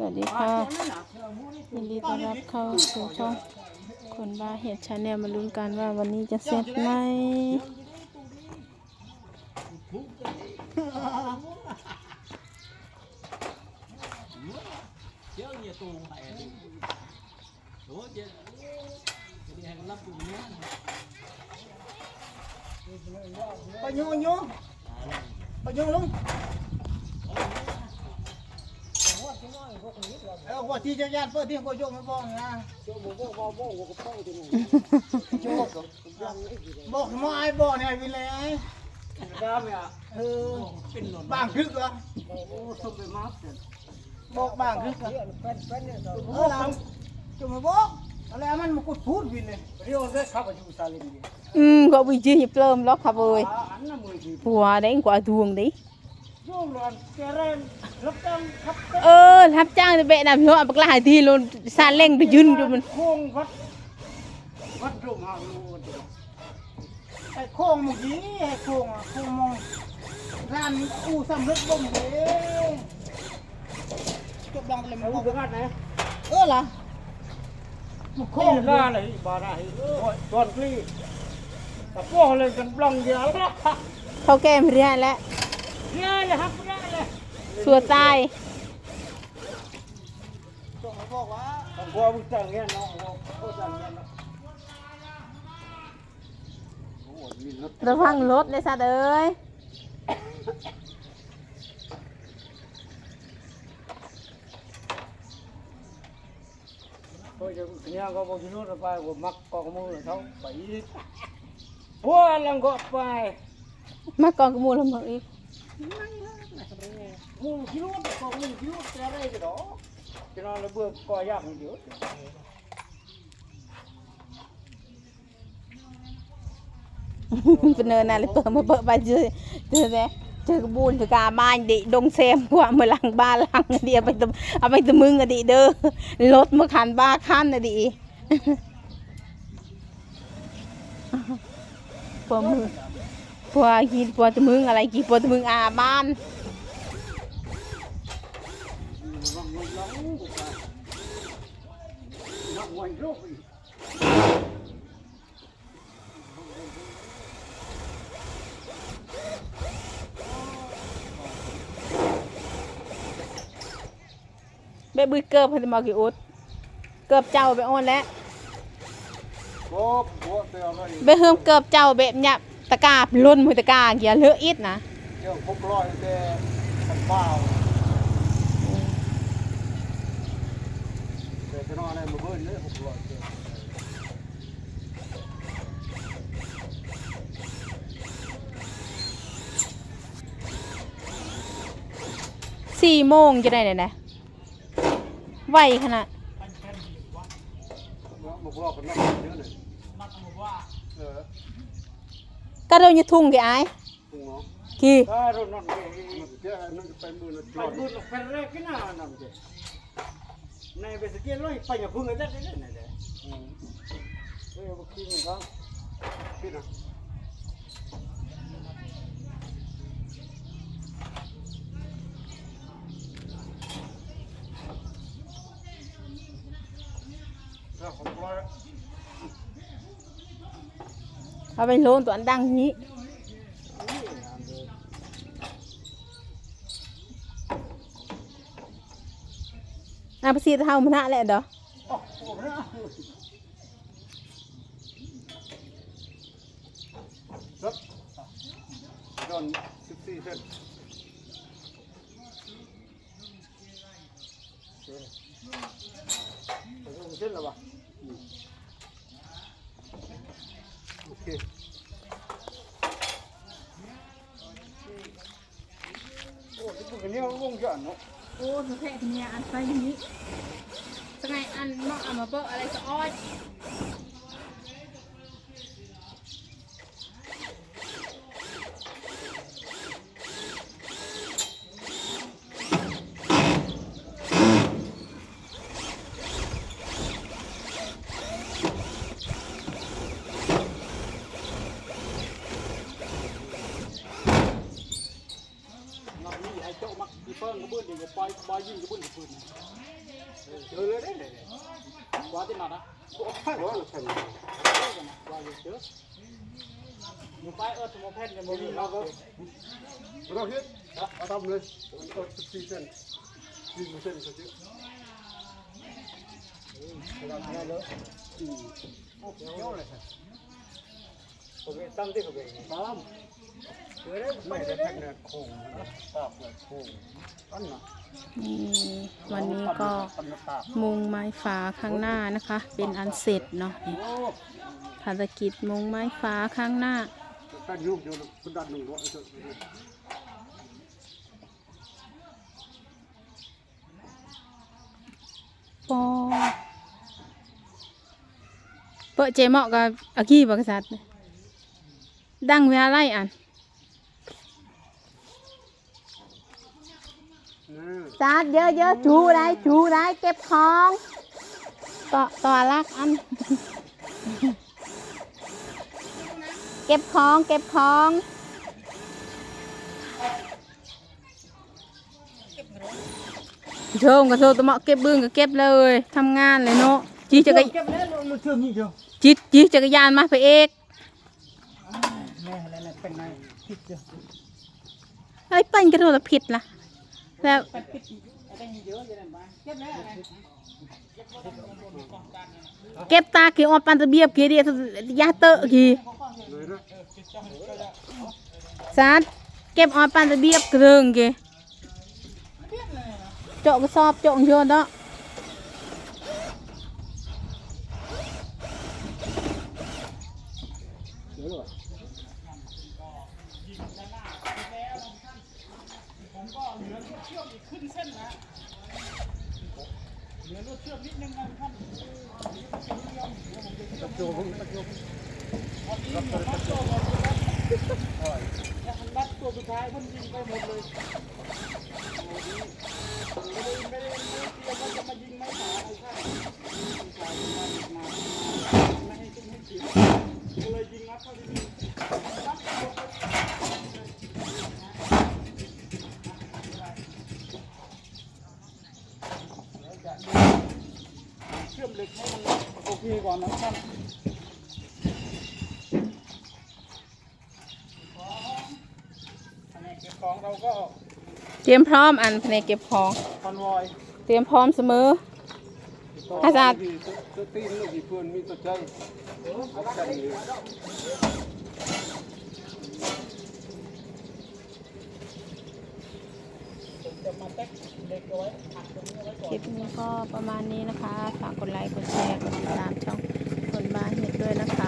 สวัสดีค่ะยินดีต้อนรับเข้าสู่ช่องคนบ้าเห็ดชาแนลมาลุ้นกันว่าวันนี้จะเสร็จไหม Chớ nhà tù mẹ đi. Ủa chứ Cái đi hàng lắm cũng nhớ. ไปยนโยนไปยนลง เออว่าที่จะญาติเปิดที่ก็โยกไม่บอกนะบอกมาไอ้บอกเนี่ยวิเลย Ra mẹ. เออ Pin lột. บางคึกเหรอ Ô, xong rồi mát rồi. บอกบางคึกเหรอเออเราจะมาบอกอะไรมันมากุดพูดวินเลยเรียวได้ขับไปอยู่ซาลิมดีอืมก็วิจิตรเริ่มล็อกครับเอ้ยอันนั้นมือดีผัวได้กว่าดวงดิโยมร้อนแก เรนรับจ้างขับเออรับจ้างจะเบะนะพี่ว่าบักหลายทีโลนซาเล้งไปยืนอยู่มันโค้งวัดวัดรูมหาลูไอ้โค้งเมื่อกี้ไอ้โค้งอะโค้งมองร้านอู้สำเร็จบ่มเด้จบดังเลยมันอู้กันไหนเออล่ะโค้งหน้าเลยบาร์ไหนตอนกลีแต่พวกเลยกันบลังเดียวละเขาแก้ไม่ได้แล้ว เนี่ยเลยครับเนี่ยเลยสัวตายต้องมาบอกว่าต้องกลัวมึงจังเงี้ยน้องโอ้จังเงี้ยเนาะระวังรถเลยสัตว์เอ้ย tôi จะเนี่ยก็บอกที่นู้นไปว่ามักกองมือเขาไปพวกลังก็ไป มากองกบหมูลำบากอีก มือที่นู้นกองมือที่นู้นแต่อะไรกันดอกที่นั่นเราเบื่อก็ยากเยอะเป็นเนินอะไรเปิดมาเปิดไปเจอเจอไหมเจอกบูนเจอกาบ้านดิดงเซมกว่าเมื่อหลังบ้านหลังอะดิเอาไปตเอาไปตะมึงอดิเด้อรถมาขันบ้าขั้นอดิพวกมือ พวกกินพวกตะมึงอะไรกินพวกตะมึงอาบ้าน นักวันโรค เบบบุยเกิบให้มากี่อุดเกิบเจ้าไปโอนแล้ว โอ้โหเตือนเลย เบเฮิมเกิบเจ้าแบบเนี้ย ตะกร้าล้นมือตะกร้าเกียเลอะอิดนะเดี๋ยวพกร้อยแต่ขันเปล่าแต่ที่นอนอะไรมาเบิ้ลเลยหกร้อยสี่โมงจะได้เนี่ยนะไวขนาดหกรอยเป็นนักเยอะเลย Mắt một quả. เออ ก็เรายทุ่งกี่ไอ้ายถูกเนาะกี่ถ้าเรานอนเกมันจะนั่นไปมือไปมือเป็นแรกกินหน้านั่นเจ้ในเบสเกลเลยไปอย่าพึ่งอะไรได้เลยนะเด้อืมเฮ้ยบุกินกันกินนะแล้วผมก็ เอาไปโลนตัวอันดังนี้อาภาษีเท่ามันนะแหละเด้อครับโดนสิบสี่เซนเส้นล้วะโอเค โอ้ที่พวกนี้วงจรเนาะโอ้สุเทพเนี่ยอันไปอย่างนี้สไงอันเนาะเอามาเบอร์อะไรก็อ้อย เจ้ามักที่เพิ่งก็เบื่อดีกว่าปล่อยปล่อยยิงกระปุนกระปุนเจอเลยได้เลยว่าที่นั่นนะว่าเราเป็นว่าเจออยู่ไปเออสมมติแพทย์เนี่ยมันมีเราก็เราเฮ็ดเอาทำเลยเอาสิบสี่เซนสี่เซนก็เยอะเราทำได้เลยอืมโอ้เดี๋ยวเลยครับผมตั้งที่เขาเป็นตามเจอ ไม่ได้แพ็คเนี่ยโคงตากเลยโคงอันน่ะนี่วันนี้ก็มุงไม้ฟ้าข้างหน้านะคะ เป็นอันเสร็จเนาะนี่ภารกิจมุงไม้ฟ้าข้างหน้าแต่ยุ่งอยู่คุณดันหนึ่งร้อยปอเปิดเจมาะกับอากี้บักษัตริย์ดังเวลาไรอัน นี่ซัดเยอะเยอะๆจูได้จูได้เก็บของต่อต่อลักอัน เก็บของเก็บของโชมกับโชมตะเหมาะเก็บบึ้งก็เก็บเลยทำงานเลยเนาะจีจักรเก็บแล้วมันเชื่อมีเดียวจีจีจักรยานมาไปเอกแม่อะไรนะเป็นไงผิดเดียวไอ้ยปั้นกระโดดผิดล่ะ แล้ว เป็นผิดอะไรเยอะอย่างนั้นบ้างเก็บแล้วอะไร เก็บตากี่ออดปันตะเบียบกี่เดียยาเตอะกี่ เลยนะ ซัดเก็บออดปันตะเบียบกระเริงกี่เจาะกระสอบเจาะเยอะเนาะ เส้นนะเหนือรัดตัวสุดท้ายมันยิงไปหมดเลยไม่ได้ไม่ได้ไม่ได้เตรียมว่าจะมายิงไม้ขาไอ้ข้างชายมาดิมาไม่ให้ขึ้นให้เสียก็เลยยิงนัดเข้าที่นี่ เชื่อมเหล็กให้มันโอเคก่อนนะครับอันนี้เก็บของเราก็เตรียมพร้อมอันภายในเก็บของ คอนวอยเตรียมพร้อมเสมอ อาจารย์ตัวตีนลูกกี่เพื่อนมีตัวใจ คลิปนี้ก็ประมาณนี้นะคะ ฝากกดไลค์ กดแชร์ กดติดตามช่องคนบ้านเห็ดด้วยนะคะ